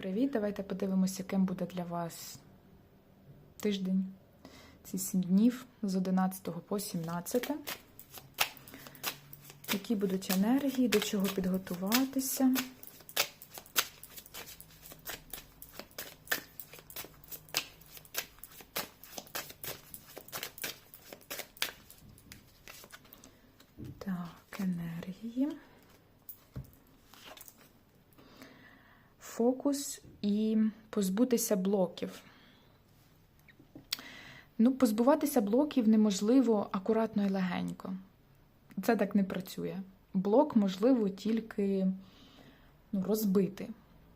Привіт! Давайте подивимося, яким буде для вас тиждень. Ці 7 днів з 11 по 17. Які будуть енергії, до чого підготуватися. Так, енергії. Фокус і позбутися блоків. Ну, позбуватися блоків неможливо акуратно і легенько. Це так не працює. Блок можливо тільки ну, розбити.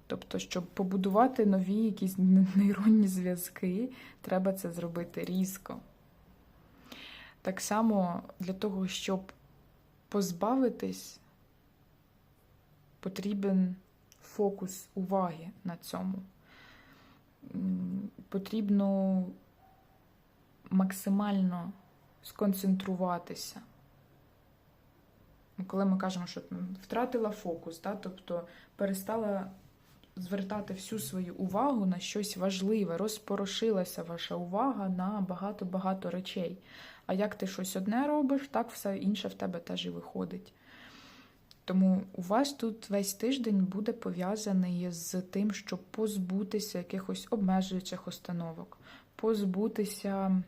Тобто, щоб побудувати нові якісь нейронні зв'язки, треба це зробити різко. Так само для того, щоб позбавитись, потрібен фокус уваги на цьому. Потрібно максимально сконцентруватися. Коли ми кажемо, що втратила фокус, да, тобто перестала звертати всю свою увагу на щось важливе, розпорошилася ваша увага на багато-багато речей. А як ти щось одне робиш, так все інше в тебе теж і виходить. Тому у вас тут весь тиждень буде пов'язаний з тим, щоб позбутися якихось обмежуючих установок, позбутися,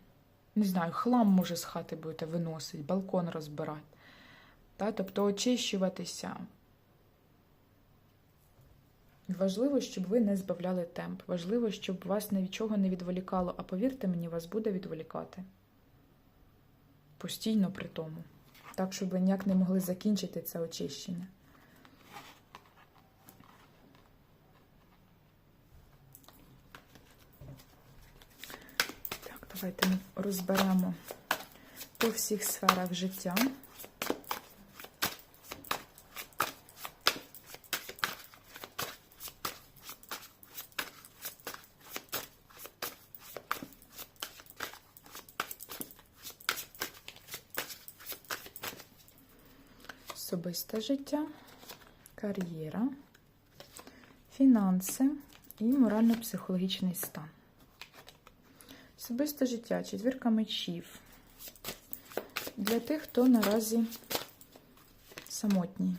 не знаю, хлам може з хати будете виносити, балкон розбирати. Та? Тобто очищуватися. Важливо, щоб ви не збавляли темп. Важливо, щоб вас ні від чого не відволікало, а повірте мені, вас буде відволікати. Постійно при тому. Так, щоб ви ніяк не могли закінчити це очищення. Давайте ми розберемо по всіх сферах життя. Особисте життя, кар'єра, фінанси і морально-психологічний стан. Особисте життя, четвірка мечів. Для тих, хто наразі самотній.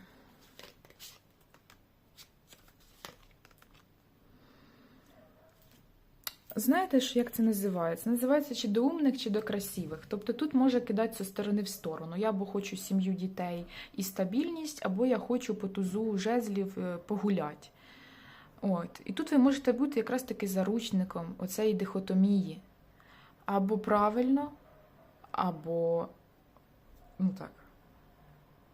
Знаєте ж, як це називається? Називається чи до умних, чи до красивих. Тобто тут може кидати зі сторони в сторону. Я або хочу сім'ю дітей і стабільність, або я хочу по тузу жезлів е, погуляти. От. І тут ви можете бути якраз таки заручником оцеї дихотомії. Або правильно, або, ну так,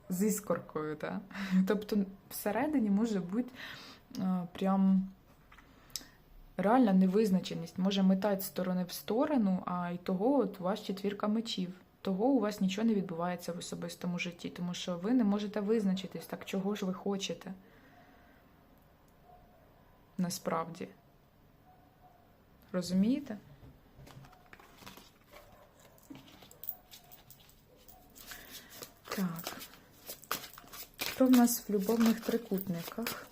з іскоркою. Так? Тобто всередині може бути е, прям реальна невизначеність може метати з сторони в сторону, а й того от у вас четвірка мечів. Того у вас нічого не відбувається в особистому житті, тому що ви не можете визначитись, так чого ж ви хочете. Насправді. Розумієте? Так. Що в нас в любовних трикутниках?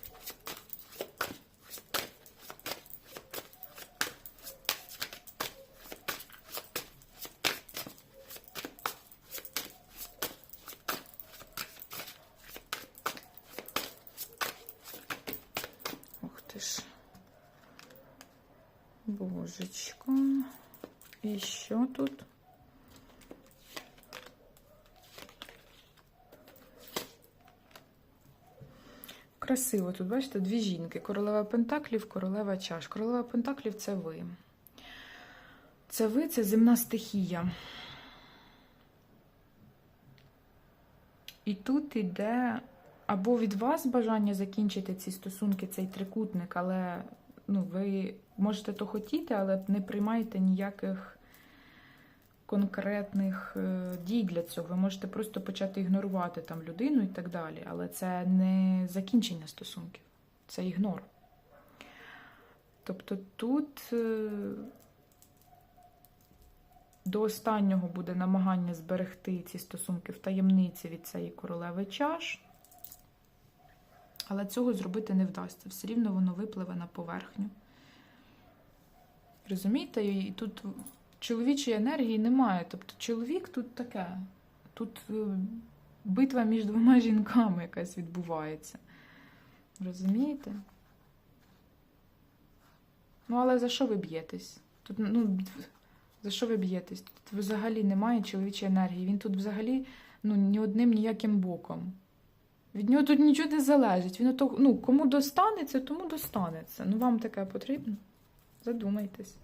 Ух ти ж. Божечко. І що тут? Красиво тут, бачите, дві жінки. Королева Пентаклів, королева чаш. Королева Пентаклів це ви. Це ви, це земна стихія. І тут іде або від вас бажання закінчити ці стосунки, цей трикутник, але ну, ви можете то хотіти, але не приймаєте ніяких конкретних е, дій для цього. Ви можете просто почати ігнорувати там людину і так далі. Але це не закінчення стосунків, це ігнор. Тобто тут е, до останнього буде намагання зберегти ці стосунки в таємниці від цієї королеви чаш. Але цього зробити не вдасться. Все рівно воно випливе на поверхню. Розумієте? І тут чоловічої енергії немає. Тобто чоловік тут таке. Тут е, битва між двома жінками якась відбувається. Розумієте? Ну, але за що ви б'єтесь? Тут, ну, за що ви б'єтесь? Тут взагалі немає чоловічої енергії. Він тут взагалі ну, ні одним ніяким боком. Від нього тут нічого не залежить. Він ото, ну, кому достанеться, тому достанеться. Ну, вам таке потрібно? Задумайтесь.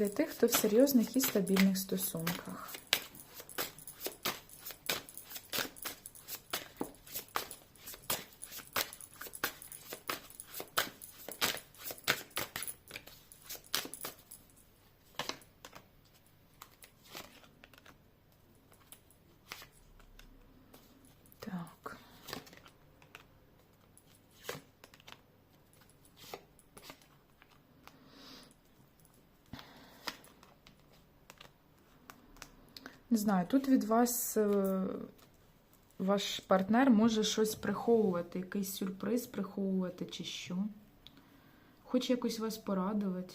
Для тих, хто в серйозних і стабільних стосунках. Так. Не знаю, тут від вас е, ваш партнер може щось приховувати, якийсь сюрприз приховувати чи що. Хоче якось вас порадувати.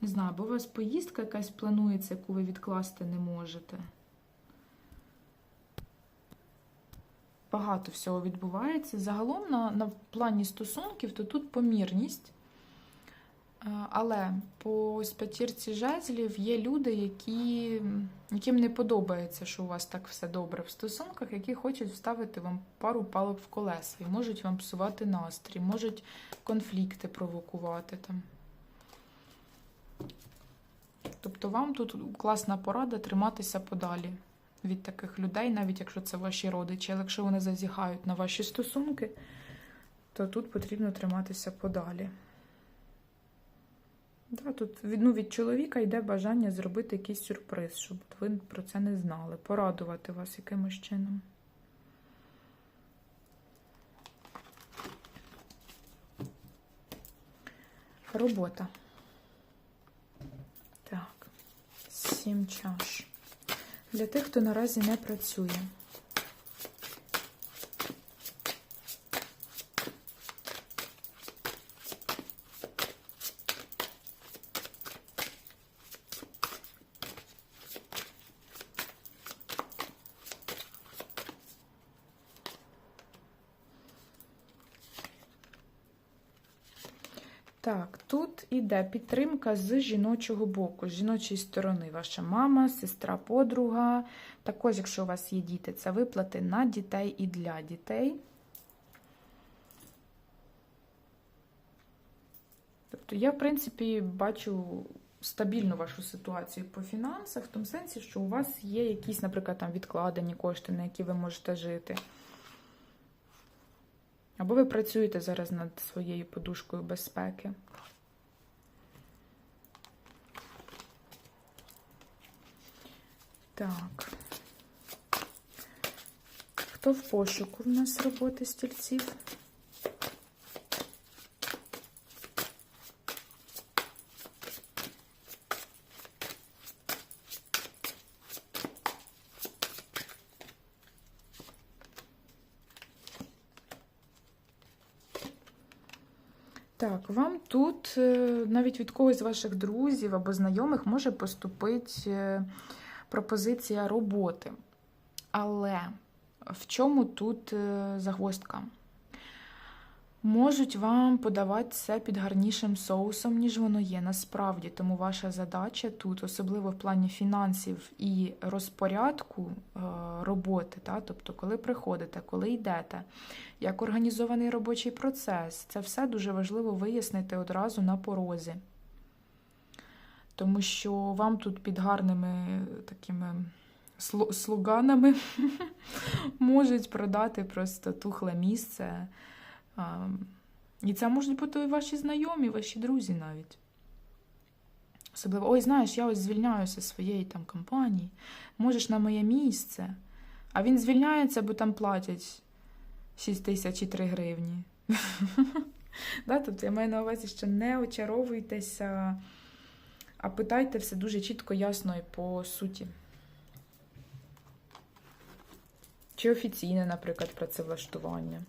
Не знаю, бо у вас поїздка якась планується, яку ви відкласти не можете. Багато всього відбувається. Загалом на, на плані стосунків, то тут помірність. Е, Але по ось п'ятірці жезлів є люди, які, яким не подобається, що у вас так все добре в стосунках, які хочуть вставити вам пару палок в колеса і можуть вам псувати настрій, можуть конфлікти провокувати там. Тобто вам тут класна порада триматися подалі від таких людей, навіть якщо це ваші родичі. Але якщо вони зазіхають на ваші стосунки, то тут потрібно триматися подалі. Да, тут ну, від чоловіка йде бажання зробити якийсь сюрприз, щоб ви про це не знали, порадувати вас якимось чином. Робота. Так, сім чаш. Для тих, хто наразі не працює. Так, тут іде підтримка з жіночого боку, з жіночої сторони. Ваша мама, сестра, подруга. Також, якщо у вас є діти, це виплати на дітей і для дітей. Тобто я, в принципі, бачу стабільну вашу ситуацію по фінансах, в тому сенсі, що у вас є якісь, наприклад, там відкладені кошти, на які ви можете жити. Або ви працюєте зараз над своєю подушкою безпеки. Так. Хто в пошуку в нас роботи стільців? Так, вам тут е, навіть від когось з ваших друзів або знайомих може поступити е, пропозиція роботи. Але в чому тут е, загвоздка? Можуть вам подавати це під гарнішим соусом, ніж воно є насправді. Тому ваша задача тут, особливо в плані фінансів і розпорядку е, роботи, та, тобто, коли приходите, коли йдете, як організований робочий процес, це все дуже важливо вияснити одразу на порозі. Тому що вам тут під гарними такими слуганами можуть продати просто тухле місце. І це можуть бути ваші знайомі, ваші друзі навіть. Особливо, ой, знаєш, я ось звільняюся з своєї там компанії, можеш на моє місце. А він звільняється, бо там платять 6 тисяч і 3 гривні. Тобто я маю на увазі, що не очаровуйтеся, а питайте все дуже чітко, ясно і по суті. Чи офіційне, наприклад, працевлаштування.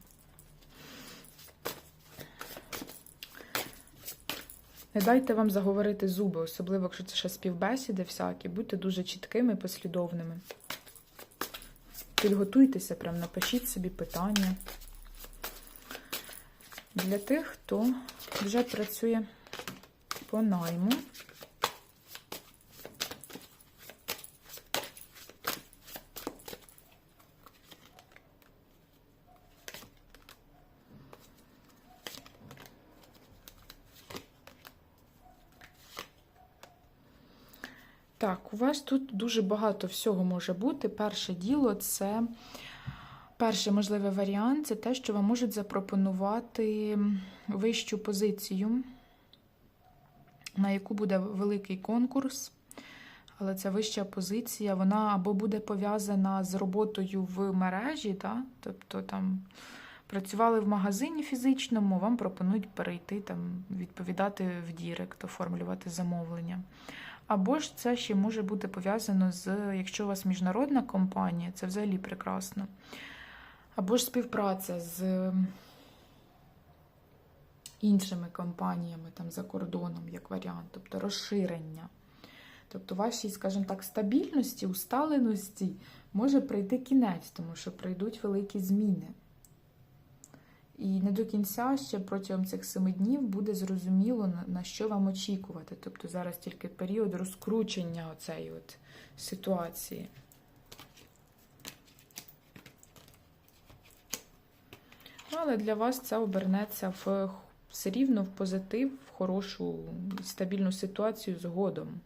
Не дайте вам заговорити зуби, особливо, якщо це ще співбесіди всякі, будьте дуже чіткими і послідовними. Підготуйтеся, прям напишіть собі питання. Для тих, хто вже працює по найму. Вас тут дуже багато всього може бути. Перше діло це перший можливий варіант це те, що вам можуть запропонувати вищу позицію, на яку буде великий конкурс. Але ця вища позиція, вона або буде пов'язана з роботою в мережі, та? тобто там працювали в магазині фізичному, вам пропонують перейти там, відповідати в Дірект, оформлювати замовлення. Або ж це ще може бути пов'язано з, якщо у вас міжнародна компанія, це взагалі прекрасно. Або ж співпраця з іншими компаніями там за кордоном, як варіант, тобто розширення. Тобто, вашій, скажімо так, стабільності, усталеності може прийти кінець, тому що прийдуть великі зміни. І не до кінця ще протягом цих семи днів буде зрозуміло, на- що вам очікувати. Тобто зараз тільки період розкручення от ситуації. Але для вас це обернеться в все рівно в позитив, хорошу стабільну ситуацію згодом.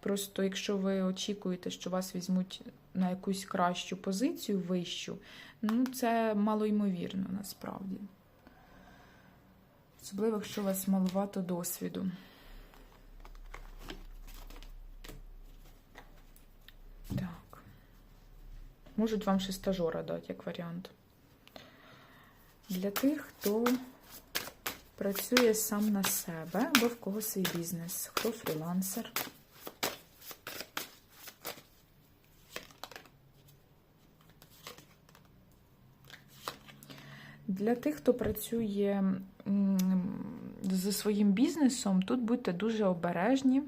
Просто якщо ви очікуєте, що вас візьмуть на якусь кращу позицію, вищу, ну це малоймовірно насправді. Особливо, якщо у вас маловато досвіду. Так. Можуть вам ще стажора дати, як варіант. Для тих, хто працює сам на себе або в кого свій бізнес, хто фрілансер. Для тих, хто працює зі своїм бізнесом, тут будьте дуже обережні,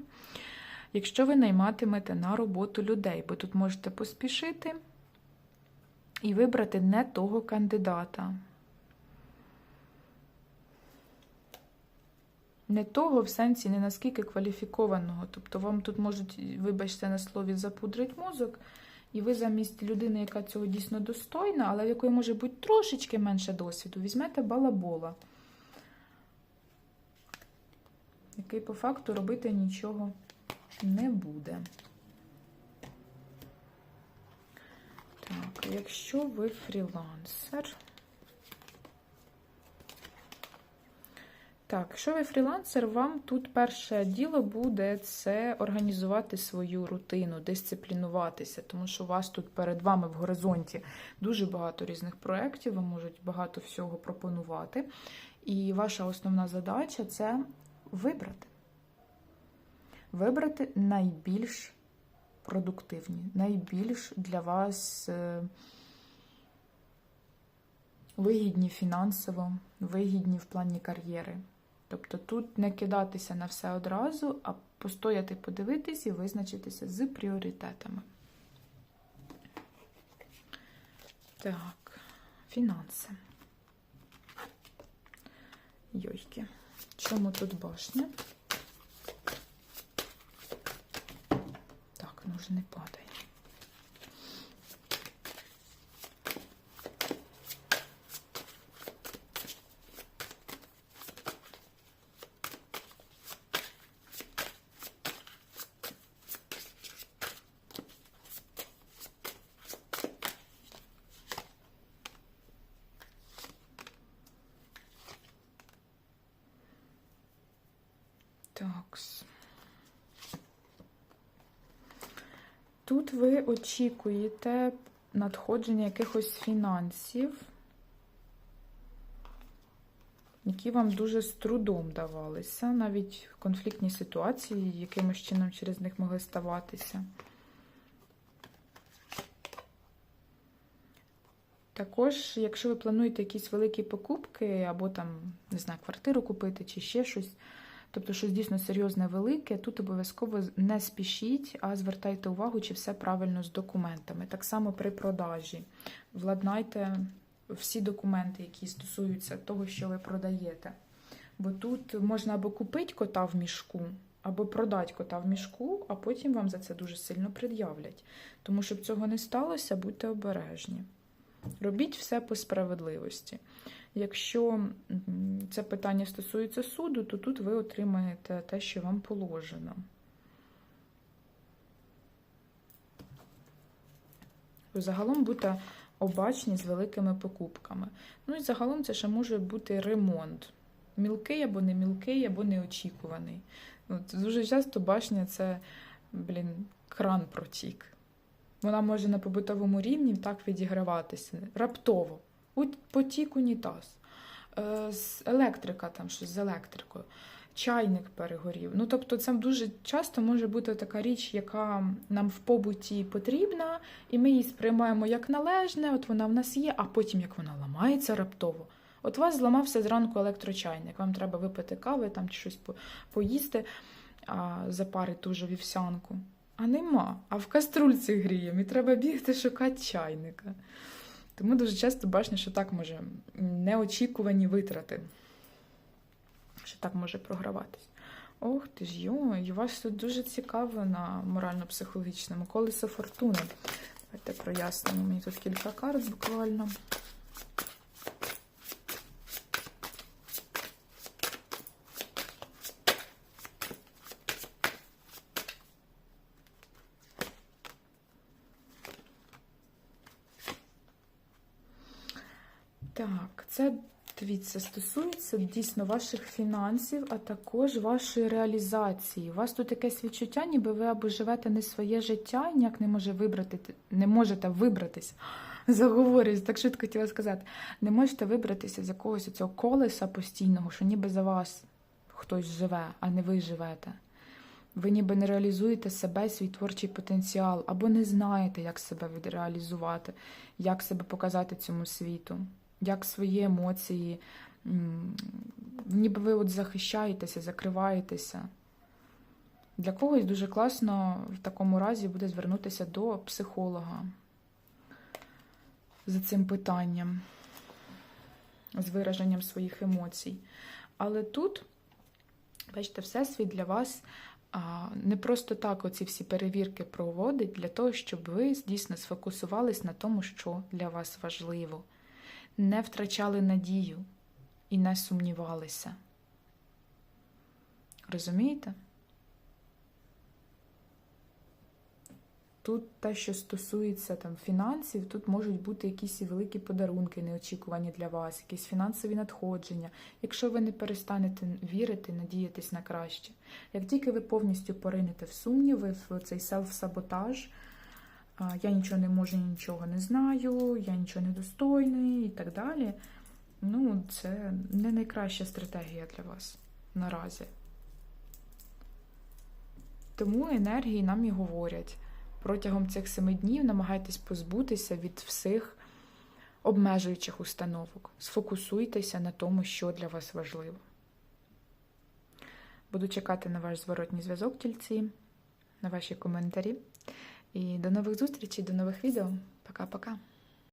якщо ви найматимете на роботу людей, бо тут можете поспішити і вибрати не того кандидата. Не того в сенсі не наскільки кваліфікованого. Тобто вам тут можуть, вибачте на слові, запудрить мозок, і ви замість людини, яка цього дійсно достойна, але в якої може бути трошечки менше досвіду, візьмете балабола, який по факту робити нічого не буде. Так, якщо ви фрілансер. Так, якщо ви фрілансер, вам тут перше діло буде це організувати свою рутину, дисциплінуватися, тому що у вас тут перед вами в горизонті дуже багато різних проєктів, вам можуть багато всього пропонувати. І ваша основна задача це вибрати. Вибрати найбільш продуктивні, найбільш для вас е, вигідні фінансово, вигідні в плані кар'єри. Тобто тут не кидатися на все одразу, а постояти, подивитись і визначитися з пріоритетами. Так, фінанси. Йойки. Чому тут башня? Так, ну ж не падає. Тут ви очікуєте надходження якихось фінансів, які вам дуже з трудом давалися, навіть конфліктні ситуації, якимось чином через них могли ставатися. Також, якщо ви плануєте якісь великі покупки, або там, не знаю, квартиру купити чи ще щось, тобто щось дійсно серйозне велике, тут обов'язково не спішіть, а звертайте увагу, чи все правильно з документами. Так само при продажі. Владнайте всі документи, які стосуються того, що ви продаєте. Бо тут можна або купити кота в мішку, або продати кота в мішку, а потім вам за це дуже сильно пред'являть. Тому щоб цього не сталося, будьте обережні. Робіть все по справедливості. Якщо це питання стосується суду, то тут ви отримаєте те, що вам положено. Загалом будьте обачні з великими покупками. Ну і загалом це ще може бути ремонт. Мілкий або не мілкий, або неочікуваний. От, дуже часто башня це, блін, кран протік. Вона може на побутовому рівні так відіграватися раптово. Потік унітаз, Е, електрика, там щось з електрикою, чайник перегорів. Ну, тобто, це дуже часто може бути така річ, яка нам в побуті потрібна, і ми її сприймаємо як належне, от вона в нас є, а потім як вона ламається раптово. От у вас зламався зранку електрочайник, вам треба випити кави там чи щось поїсти, а, запарити ту вівсянку. А нема. А в каструльці гріємо, і треба бігти шукати чайника. Тому дуже часто бачно, що так може неочікувані витрати. Що так може програватись. Ох ти ж йой, у вас тут дуже цікаво на морально-психологічному колесо фортуни. Давайте прояснимо. Мені тут кілька карт буквально. Так, це дивіться, стосується дійсно ваших фінансів, а також вашої реалізації. У вас тут якесь відчуття, ніби ви або живете не своє життя, ніяк не може вибрати, не можете вибратись. Заговорюсь, так швидко хотіла сказати. Не можете вибратися з якогось цього колеса постійного, що ніби за вас хтось живе, а не ви живете. Ви ніби не реалізуєте себе, свій творчий потенціал, або не знаєте, як себе відреалізувати, як себе показати цьому світу, як свої емоції, ніби ви от захищаєтеся, закриваєтеся. Для когось дуже класно в такому разі буде звернутися до психолога за цим питанням, з вираженням своїх емоцій. Але тут, бачите, всесвіт для вас не просто так оці всі перевірки проводить для того, щоб ви дійсно сфокусувались на тому, що для вас важливо, не втрачали надію і не сумнівалися. Розумієте? Тут те, що стосується там фінансів, тут можуть бути якісь великі подарунки, неочікувані для вас, якісь фінансові надходження, якщо ви не перестанете вірити, надіятись на краще. Як тільки ви повністю поринете в сумніви, в цей селф-саботаж, я нічого не можу, нічого не знаю, я нічого не достойний і так далі. Ну, це не найкраща стратегія для вас наразі. Тому енергії нам і говорять. Протягом цих семи днів намагайтесь позбутися від всіх обмежуючих установок. Сфокусуйтеся на тому, що для вас важливо. Буду чекати на ваш зворотній зв'язок, тільці, на ваші коментарі. І до нових зустрічей, до нових відео. Пока-пока.